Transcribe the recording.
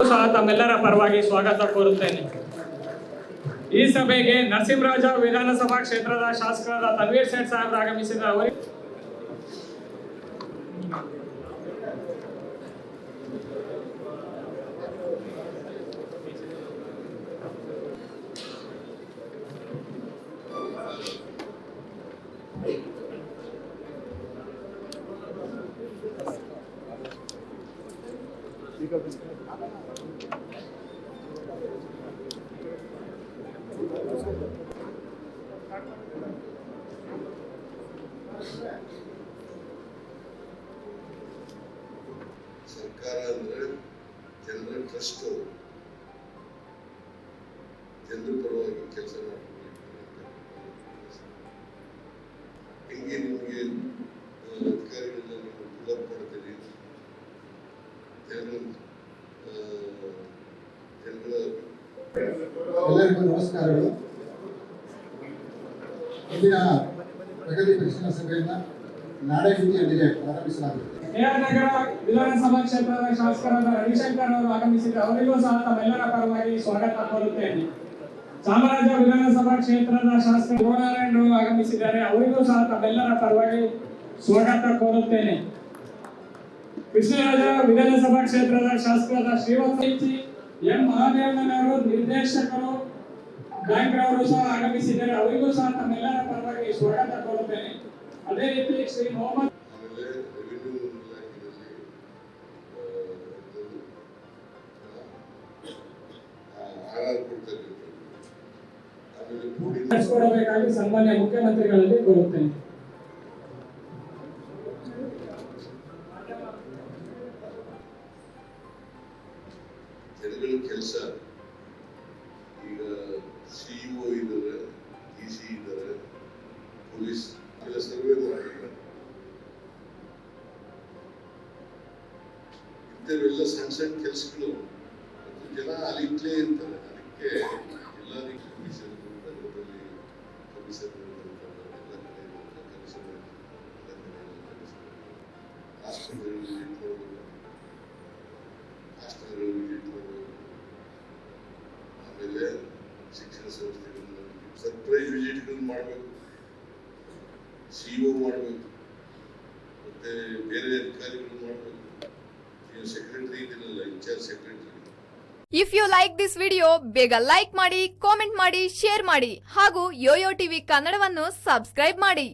ಸಹ ತಮ್ಮೆಲ್ಲರ ಪರವಾಗಿ ಸ್ವಾಗತ ಕೋರುತ್ತೇನೆ. ಈ ಸಭೆಗೆ ನರಸಿಂಹರಾಜ ವಿಧಾನಸಭಾ ಕ್ಷೇತ್ರದ ಶಾಸಕರಾದ ತನ್ವೀರ್ ಸೇಠ್ ಸಾಹೇಬ್ ಆಗಮಿಸಿದ ಅವರಿಗೆ ಸರ್ಕಾರ ಅಂದ್ರೆ ಜನರ ಟ್ರಸ್ಟ್ ಜನರ ಪರವಾಗಿ ಕೆಲಸ ಮಾಡಬೇಕು ಹೆಂಗೆ ನಿಮಗೆ ಎಲ್ಲರಿಗೂ ನಮಸ್ಕಾರಗಳು. ಇಂದಿನ ಪ್ರಗತಿ ಪರಿಶೀಲನಾ ಸಭೆಯನ್ನ ನಾಳೆ ಹಿಂದಿಯೊಂದಿಗೆ ಪ್ರಾರಂಭಿಸಲಾಗುತ್ತದೆ. ಕೆಆರ್ ನಗರ ವಿಧಾನಸಭಾ ಕ್ಷೇತ್ರದ ಶಾಸಕರಾದ ರವಿಶಂಕರ್ ಅವರು ಆಗಮಿಸಿದ್ದು ಅವರಿಗೂ ಸಹ ತಮ್ಮೆಲ್ಲರ ಪರವಾಗಿ ಸ್ವಾಗತ ಕೋರುತ್ತೇನೆ. ಚಾಮರಾಜ ವಿಧಾನಸಭಾ ಕ್ಷೇತ್ರದ ಶಾಸಕ ಗೋನಾರಾಯಣ ಅವರು ಆಗಮಿಸಿದ್ದಾರೆ. ಅವರಿಗೂ ಸಹ ತಮ್ಮೆಲ್ಲರ ಪರವಾಗಿ ಸ್ವಾಗತ ಕೋರುತ್ತೇನೆ. ಕೃಷ್ಣರಾಜ ವಿಧಾನಸಭಾ ಕ್ಷೇತ್ರದ ಶಾಸಕರಾದ ಶ್ರೀವತ್ಸ ಎಂ. ಮಹಾದೇವನವರು ನಿರ್ದೇಶಕರು ಬ್ಯಾಂಕ್ ಅವರು ಸಹ ಆಗಮಿಸಿದ್ದಾರೆ. ಅವರಿಗೂ ಸಹ ತಮ್ಮೆಲ್ಲರ ಪರವಾಗಿ ಸ್ವಾಗತ ಕೋರುತ್ತೇನೆ. ಅದೇ ರೀತಿ ಶ್ರೀ ಮೊಹಮ್ಮದ್ ಕೊಡಬೇಕಾಗಿ ಸಾಮಾನ್ಯ ಸನ್ಮಾನ್ಯ ಮುಖ್ಯಮಂತ್ರಿಗಳಲ್ಲಿ ಕೋರುತ್ತೇನೆ. ಜನಗಳ ಕೆಲಸ. ಈಗ ಸಿಇಒ ಇದ್ದಾರೆ ಡಿ ಸಿ ಇದ್ದಾರೆ, ಪೊಲೀಸ್ ಎಲ್ಲ ಸರ್ವೆ ಮಾಡಿಲ್ಲ ಇಂಥವೆಲ್ಲ ಸಣ್ಣ ಸಣ್ಣ ಕೆಲಸಗಳು. ಮತ್ತು ಜನ ಅಲಿಟ್ಲೇ ಇರ್ತಾರೆ. ಅದಕ್ಕೆ ಎಲ್ಲ ಕಮಿಷನ್ ನಗರದಲ್ಲಿ ಕಮಿಷನ್ ಕಮಿಷನ್ ಎಲ್ಲ ಶಿಕ್ಷಣ ಸಂಸ್ಥೆಗಳನ್ನ ಸರ್ಪ್ರೈಸ್ ವಿಸಿಟ್ಗಳನ್ನು ಮಾಡಬೇಕು ಸಿಇಒ ಮಾಡಬೇಕು, ಮತ್ತೆ ಬೇರೆ ಅಧಿಕಾರಿಗಳು ಮಾಡಬೇಕು. Secretary ಇದನ್ನಲ್ಲ incharge secretary if you like this video ಬೇಗ ಲೈಕ್ ಮಾಡಿ ಕಾಮೆಂಟ್ ಮಾಡಿ ಶೇರ್ ಮಾಡಿ, ಹಾಗೂ ಯೋಯೋ ಟಿವಿ ಕನ್ನಡವನ್ನು ಸಬ್ಸ್ಕ್ರೈಬ್ ಮಾಡಿ.